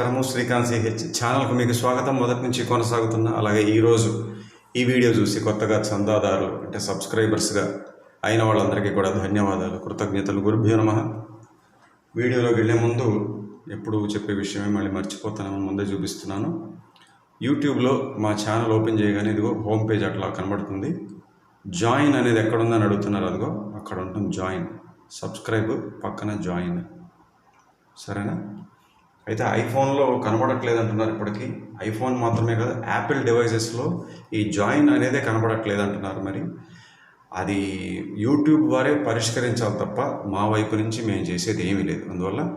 నమస్కారము. శ్రీకాంత్ సిహెచ్ ఛానల్కు మీకు స్వాగతం. మొదటి నుంచి కొనసాగుతున్న అలాగే ఈరోజు ఈ వీడియో చూసి కొత్తగా చందాదారులు అంటే సబ్స్క్రైబర్స్గా అయిన వాళ్ళందరికీ కూడా ధన్యవాదాలు. కృతజ్ఞతలు. గురుభ్యో నమ. వీడియోలోకి వెళ్ళే ముందు ఎప్పుడు చెప్పే విషయమే మళ్ళీ మర్చిపోతానని ముందే చూపిస్తున్నాను. యూట్యూబ్లో మా ఛానల్ ఓపెన్ చేయగానే ఇదిగో హోమ్ పేజ్ అట్లా కనబడుతుంది. జాయిన్ అనేది ఎక్కడుందని అడుగుతున్నారు. అదిగో అక్కడ ఉంటుంది జాయిన్. సబ్స్క్రైబ్ పక్కన జాయిన్. సరేనా? అయితే ఐఫోన్లో కనబడట్లేదు అంటున్నారు ఇప్పటికీ. ఐఫోన్ మాత్రమే కాదు యాపిల్ డివైజెస్లో ఈ జాయిన్ అనేదే కనబడట్లేదు అంటున్నారు మరి. అది యూట్యూబ్ వారే పరిష్కరించాలి తప్ప మా వైపు నుంచి మేము చేసేది ఏమీ లేదు. అందువల్ల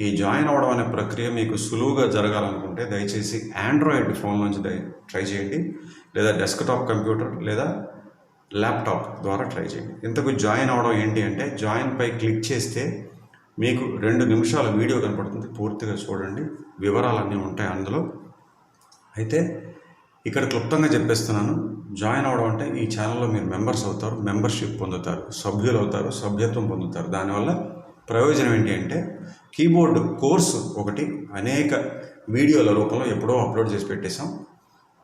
ఈ జాయిన్ అవ్వడం అనే ప్రక్రియ మీకు సులువుగా జరగాలనుకుంటే దయచేసి ఆండ్రాయిడ్ ఫోన్ నుంచి దయ ట్రై చేయండి. లేదా డెస్క్టాప్ కంప్యూటర్ లేదా ల్యాప్టాప్ ద్వారా ట్రై చేయండి. ఇంతకు జాయిన్ అవ్వడం ఏంటి అంటే జాయిన్ పై క్లిక్ చేస్తే మీకు రెండు నిమిషాల వీడియో కనపడుతుంది. పూర్తిగా చూడండి. వివరాలన్నీ ఉంటాయి అందులో. అయితే ఇక్కడ క్లుప్తంగా చెప్పేస్తున్నాను. జాయిన్ అవ్వడం అంటే ఈ ఛానల్లో మీరు మెంబర్స్ అవుతారు మెంబర్షిప్ పొందుతారు సభ్యులు అవుతారు సభ్యత్వం పొందుతారు. దానివల్ల ప్రయోజనం ఏంటి అంటే కీబోర్డ్ కోర్సు ఒకటి అనేక వీడియోల రూపంలో ఎప్పుడో అప్లోడ్ చేసి పెట్టేశాం.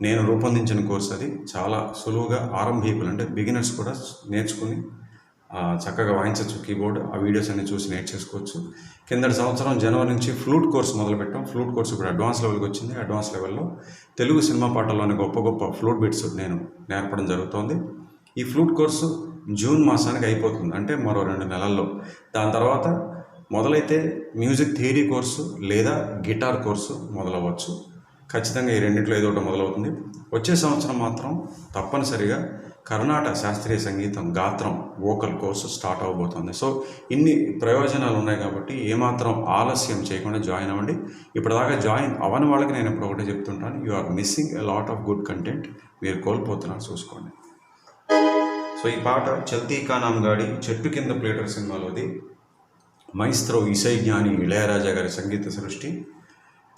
నేను రూపొందించిన కోర్స్ అది. చాలా సులువుగా ఆరంభీకులు అంటే బిగినర్స్ కూడా నేర్చుకుని చక్కగా వాయించవచ్చు కీబోర్డ్. ఆ వీడియోస్ అన్ని చూసి నేర్చేసుకోవచ్చు కిందటి సంవత్సరం జనవరి నుంచి ఫ్లూట్ కోర్స్ మొదలుపెట్టాం. ఫ్లూట్ కోర్స్ ఇప్పుడు అడ్వాన్స్ లెవెల్కి వచ్చింది. అడ్వాన్స్ లెవెల్లో తెలుగు సినిమా పాటల్లోని గొప్ప గొప్ప ఫ్లూట్ బిట్స్ నేను నేర్పడం జరుగుతోంది. ఈ ఫ్లూట్ కోర్సు జూన్ మాసానికి అయిపోతుంది. అంటే మరో రెండు నెలల్లో. దాని తర్వాత మొదలైతే మ్యూజిక్ థియరీ కోర్సు లేదా గిటార్ కోర్సు మొదలవ్వచ్చు. ఖచ్చితంగా ఈ రెండిట్లో ఏదో ఒకటి మొదలవుతుంది. వచ్చే సంవత్సరం మాత్రం తప్పనిసరిగా కర్ణాటక శాస్త్రీయ సంగీతం గాత్రం వోకల్ కోర్సు స్టార్ట్ అవబోతోంది. సో ఇన్ని ప్రయోజనాలు ఉన్నాయి కాబట్టి ఏమాత్రం ఆలస్యం చేయకుండా జాయిన్ అవ్వండి. ఇప్పటిదాకా జాయిన్ అవ్వని వాళ్ళకి నేను ఇప్పుడు ఒకటే చెప్తుంటాను. You are missing a lot of good content. మీరు కోల్పోతున్నారు చూసుకోండి. సో ఈ పాట చల్తీ కానాం గాడి చెట్టు కింద ప్లేటర్ సినిమాలోది. మైస్త్రో ఇసై జ్ఞాని ఇళయరాజా గారి సంగీత సృష్టి.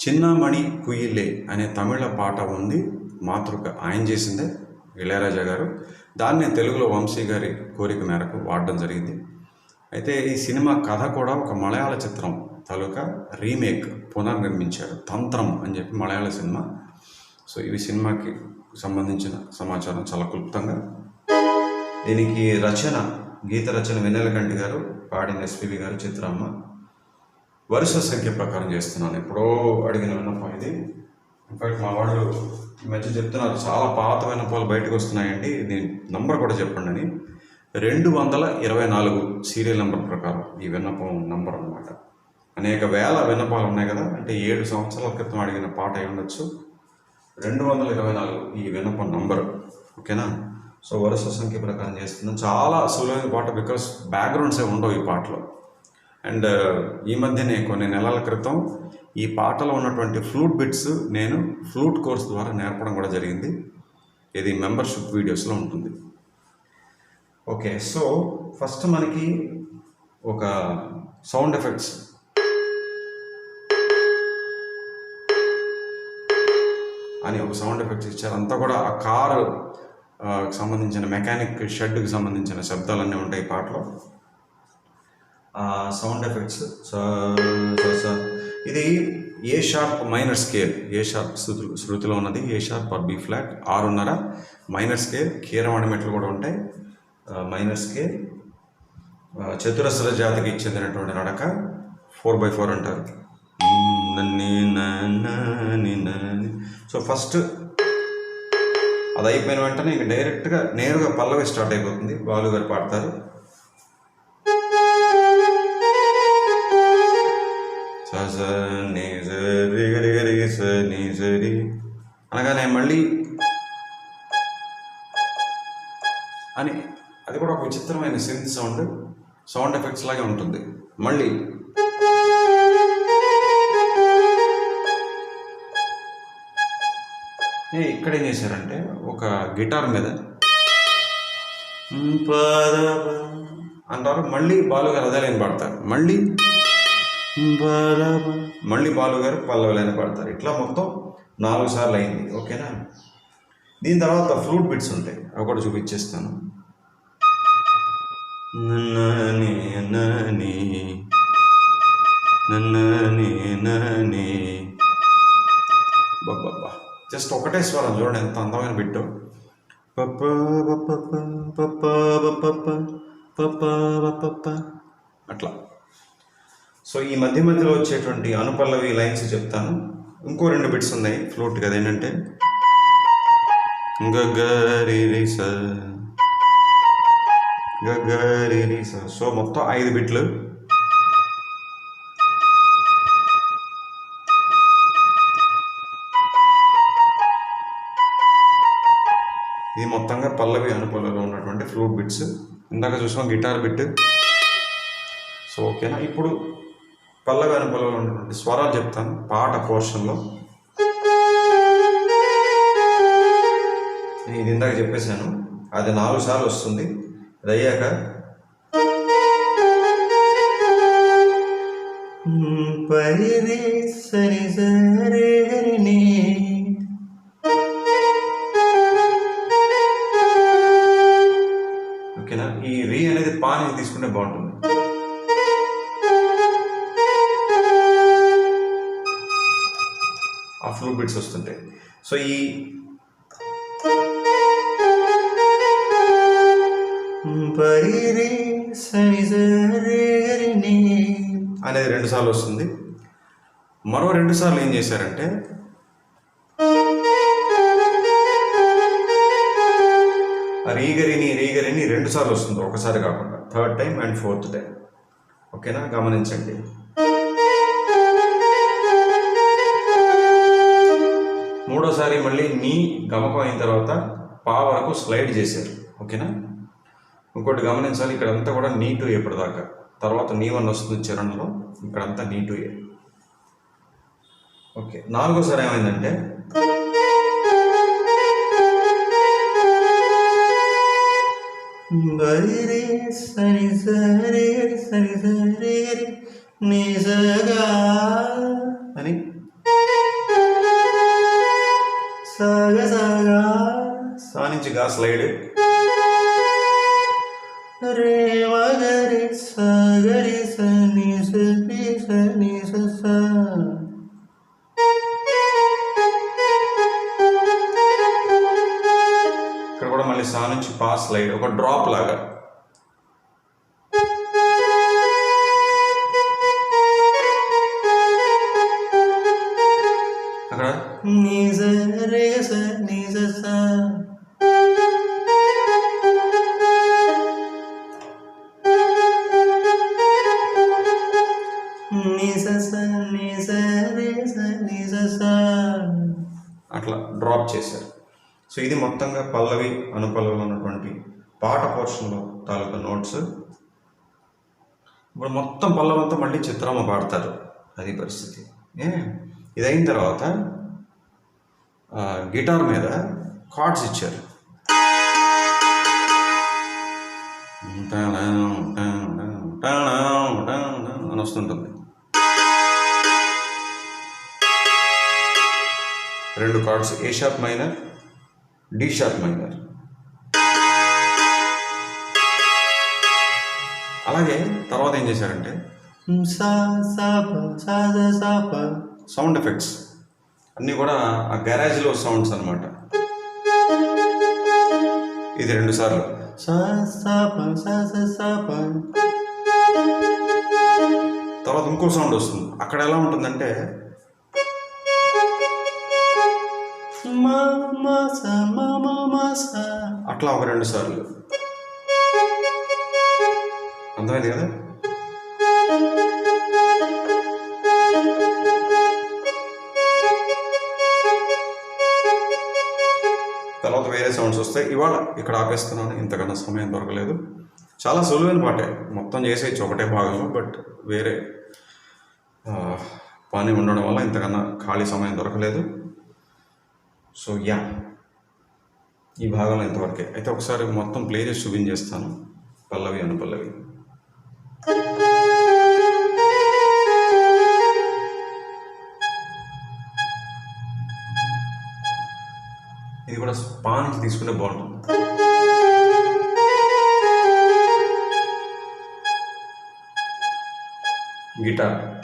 చిన్నమణి కుయిలే అనే తమిళ పాట ఉంది. మాతృక ఆయన చేసిందే. ఇళయరాజా గారు. దాన్ని తెలుగులో వంశీ గారి కోరిక మేరకు వాడడం జరిగింది. అయితే ఈ సినిమా కథ కూడా ఒక మలయాళ చిత్రం తాలూకా రీమేక్ పునర్నిర్మించారు తంత్రం అని చెప్పి మలయాళ సినిమా. సో ఇవి సినిమాకి సంబంధించిన సమాచారం చాలా క్లుప్తంగా. దీనికి రచన గీత రచన వెన్నెలకంటి గారు పాడిన ఎస్పీబి గారు చిత్రమ్మ. వరుస సంఖ్య ప్రకారం చేస్తున్నాను. ఎప్పుడో అడిగిన విన్నపం ఇది. ఇన్ఫాక్ట్ మా వాళ్ళు ఈ మధ్య చెప్తున్నారు చాలా పాత పూలు బయటకు వస్తున్నాయండి. దీని నంబర్ కూడా చెప్పండి అని. రెండు వందల ఇరవై నాలుగు సీరియల్ నెంబర్ ప్రకారం ఈ విన్నపం నంబర్ అన్నమాట. అనేక వేల విన్నపాలు ఉన్నాయి కదా అంటే ఏడు సంవత్సరాల క్రితం అడిగిన పాట అయి ఉండొచ్చు. రెండు వందల ఇరవై నాలుగు ఈ విన్నపం నంబర్ ఓకేనా? సో వరుస సంఖ్య ప్రకారం చేస్తున్నాం. చాలా సులువైన పాట బికాస్ బ్యాక్గ్రౌండ్సే ఉండవు ఈ పాటలో. అండ్ ఈ మధ్యనే కొన్ని నెలల క్రితం ఈ పాటలో ఉన్నటువంటి ఫ్లూట్ బిట్స్ నేను ఫ్లూట్ కోర్స్ ద్వారా నేర్పడం కూడా జరిగింది. ఇది మెంబర్షిప్ వీడియోస్లో ఉంటుంది. ఓకే సో ఫస్ట్ మనకి ఒక సౌండ్ ఎఫెక్ట్స్. అని ఒక సౌండ్ ఎఫెక్ట్స్ ఇచ్చారు. అంతా కూడా ఆ కారు సంబంధించిన మెకానిక్ షెడ్కి సంబంధించిన శబ్దాలన్నీ ఉంటాయి ఈ పాటలో. సౌండ్ ఎఫెక్ట్స్ ఇది A sharp minor scale A sharp శృతిలో ఉన్నది. A sharp or B flat ఆరున్నర మైనర్ స్కేల్ కీరవాణి మెట్లు కూడా ఉంటాయి. మైనర్ స్కేల్ చతురస్ర జాతికి చెందినటువంటి నడక. ఫోర్ బై ఫోర్ అంటారు. సో ఫస్ట్ అది అయిపోయిన వెంటనే ఇంక డైరెక్ట్గా నేరుగా పల్లవి స్టార్ట్ అయిపోతుంది. బాలు గారు పాడతారు. స అనగానే మళ్ళీ అని అది కూడా ఒక విచిత్రమైన సింత్ సౌండ్ సౌండ్ ఎఫెక్ట్స్ లాగే ఉంటుంది. మళ్ళీ ఇక్కడ ఏం చేశారంటే ఒక గిటార్ మీద అంటారు. మళ్ళీ బాలుగారు అదే లైన్ పాడతారు. మళ్ళీ మళ్ళీ బాలు గారు పల్లవి పాడతారు. ఇట్లా మొత్తం నాలుగు సార్లు అయింది ఓకేనా? దీని తర్వాత ఫ్లూట్ బిట్స్ ఉంటాయి. అవి కూడా చూపించేస్తాను. బాబా జస్ట్ ఒకటే స్వరం చూడండి ఎంత అందమైన బిట్టు పప్ప పప్ప పప్ప పప్ప పప్ప పప్ప. అట్లా. సో ఈ మధ్య మధ్యలో వచ్చేటువంటి అనుపల్లవి లైన్స్ చెప్తాను. ఇంకో రెండు బిట్స్ ఉన్నాయి. ఫ్లూట్ కదా ఏంటంటే? సో. మొత్తం ఐదు బిట్లు ఇది మొత్తంగా పల్లవి అనుపల్లలో ఉన్నటువంటి ఫ్లూట్ బిట్స్ ఇందాక చూసాం గిటార్ బిట్ సో ఓకేనా? ఇప్పుడు పల్లవి అనుపల్లవిలో ఉన్నటువంటి స్వరాలు చెప్తాను పాట పోర్షన్లో. నేను ఇది ఇందాక చెప్పేశాను అది నాలుగు సార్లు వస్తుంది. అది అయ్యాక పరిది సరి సరి ఓకేనా? ఈ రీ అనేది పాని తీసుకుంటే బాగుంటుంది. ఆ ఫ్లూ బిట్స్ వస్తుంటాయి. సో ఈ అనేది రెండు సార్లు వస్తుంది. మరో రెండు సార్లు ఏం చేశారంటే రీగరిని రీగరిని రెండు సార్లు వస్తుంది. ఒకసారి కాకుండా. Third time and fourth time. ఓకేనా? గమనించండి. మూడోసారి మళ్ళీ నీ గమకం అయిన తర్వాత పా వరకు స్లైడ్ చేశారు. ఓకేనా? ఇంకోటి గమనించాలి ఇక్కడంతా కూడా నీ టు ఎప్పటిదాకా తర్వాత నీ వన్ వస్తుంది చరణంలో ఇక్కడంతా నీ టు ఏ. ఓకే నాలుగోసారి ఏమైందంటే బైరే సరి సరే సరి సరి నిజగా సగరి సని స సని స ఇక్కడ కూడా మళ్ళీ సా నుంచి పాస్ లైట్ ఒక డ్రాప్ లాగా. రికార్డ్ చేశారు. సో ఇది మొత్తంగా పల్లవి అనుపల్లవిలో ఉన్నటువంటి పాట పోర్షన్లో తాలూకా నోట్స్. ఇప్పుడు మొత్తం పల్లవంతా మళ్ళీ చిత్రమ్మ పాడతారు. అది పరిస్థితి. ఏ? ఇది అయిన తర్వాత గిటార్ మీద కార్డ్స్ ఇచ్చారు. అని వస్తుంటుంది. రెండు chords A sharp minor D sharp minor అలాగే తర్వాత ఏం చేశారంటే సా సౌండ్ ఎఫెక్ట్స్ అన్నీ కూడా ఆ గ్యారేజ్లో సౌండ్స్ అనమాట ఇది రెండు సార్లు. సా సా సా తర్వాత ఇంకో సౌండ్ వస్తుంది. అక్కడ ఎలా ఉంటుందంటే అట్లా ఒక రెండు సార్లు. అర్థమైంది కదా? తర్వాత వేరే సౌండ్స్ వస్తాయి. ఇవాళ ఇక్కడ ఆపేస్తున్నాను. ఇంతకన్నా సమయం దొరకలేదు. చాలా సులువైన పాటే. మొత్తం చేసేయచ్చు ఒకటే భాగంలో బట్ వేరే పని ఉండడం వల్ల ఇంతకన్నా ఖాళీ సమయం దొరకలేదు. So yeah. ఈ భాగంలో ఇంతవరకే. అయితే ఒకసారి మొత్తం ప్లే చేసి చూపించేస్తాను పల్లవి అనుపల్లవి. ఇది కూడా స్పా నుంచి తీసుకుంటే బాగుంటుంది. గిటార్.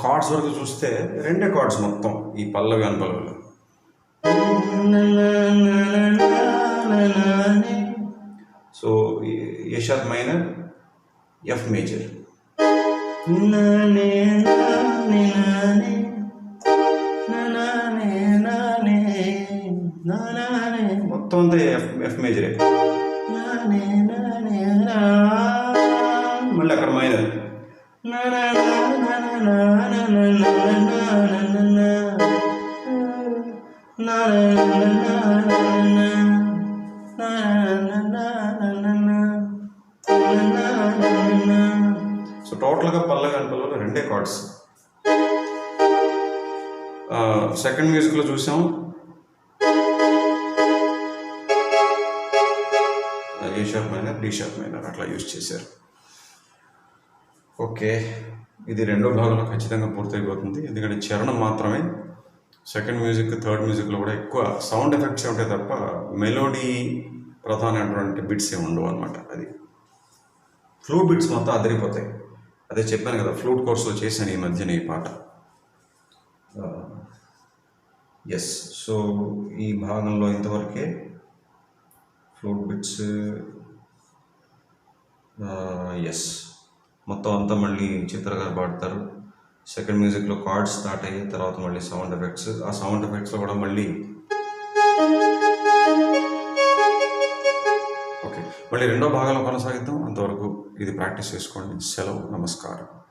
కార్డ్స్ వరకు చూస్తే రెండే కార్డ్స్ మొత్తం ఈ పల్లవి అనుపల్లవిలో సో యషాద్ మైనర్ ఎఫ్ మేజర్. మొత్తం అంతా ఎఫ్ ఎఫ్ మేజరే. మళ్ళీ అక్కడ మైనర్. సో టోటల్గా పల్లవి అనుపల్లవిలో రెండే కార్డ్స్ సెకండ్ మ్యూజిక్లో చూసాం. A sharp minor D sharp minor అట్లా యూజ్ చేశారు. ఓకే. ఇది రెండో భాగంలో ఖచ్చితంగా పూర్తయిపోతుంది. ఎందుకంటే చరణం మాత్రమే సెకండ్ మ్యూజిక్ థర్డ్ మ్యూజిక్లో కూడా ఎక్కువ సౌండ్ ఎఫెక్ట్స్ ఉంటాయి తప్ప మెలోడీ ప్రధానమైనటువంటి బిట్స్ ఏమి ఉండవు అనమాట అది. ఫ్లూట్ బిట్స్ మొత్తం అదిరిపోతాయి. అదే చెప్పాను కదా ఫ్లూట్ కోర్సులో చేశాను ఈ మధ్యన ఈ పాట. ఎస్ సో ఈ భాగంలో ఇంతవరకే ఫ్లూట్ బిట్స్ ఎస్ మొత్తం అంతా మళ్ళీ చిత్ర గారు పాడతారు. సెకండ్ మ్యూజిక్లో కార్డ్స్ స్టార్ట్ అయ్యి తర్వాత మళ్ళీ సౌండ్ ఎఫెక్ట్స్ ఆ సౌండ్ ఎఫెక్ట్స్లో కూడా మళ్ళీ ఓకే మళ్ళీ రెండో భాగంలో కొనసాగిద్దాం. అంతవరకు ఇది ప్రాక్టీస్ చేసుకోండి. సెలవు. నమస్కారం.